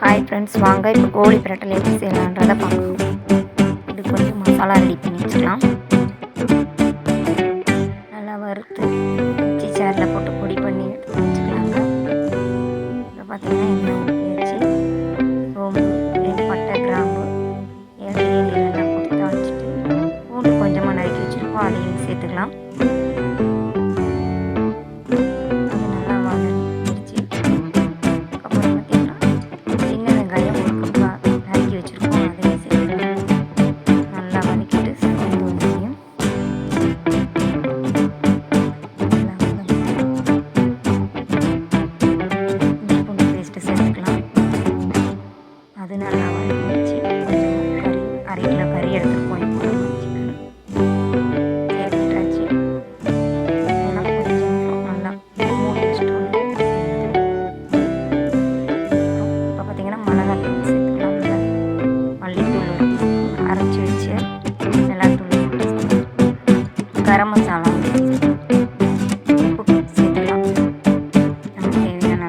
Hi friends வாங்க இப்போ கோழி பிரட்டல் எப்படி செய்யலான்றதை பார்க்கலாம். இதுக்கு வந்து மசாலா ரெடி பண்ணி வச்சுக்கலாம். நல்லா வறுத்து சேரில் போட்டு பொடி பண்ணி எடுத்து வச்சுக்கலாங்க. இப்போ பார்த்தீங்கன்னா எண்ணெய் ஊற்றி வச்சு ரெண்டு பட்டை கிராம்பு போட்டு தாளிச்சிட்டு பூண்டு கொஞ்சமாக நறுக்கி வச்சுருக்கோம் அதையும் சேர்த்துக்கலாம். அது நல்லா வதங்கிடுச்சு கொஞ்சம் கறி அரை கிலோ கறி எடுத்துகிட்டு போய் இதெல்லாம் கொஞ்சம் நல்லா மூடி வச்சுட்டோம் இப்போ பார்த்தீங்கன்னா மிளகாத்தூள் சேர்த்துக்கலாம். மல்லித்தூள் அரைச்சி வச்சு மிளகாத்தூள் கரம் மசாலா சேர்த்துக்கலாம். நமக்கு தேவையான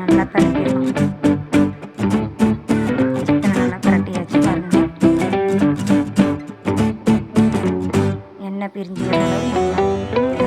நல்லா பரட்டிடலாம் எண்ணெய்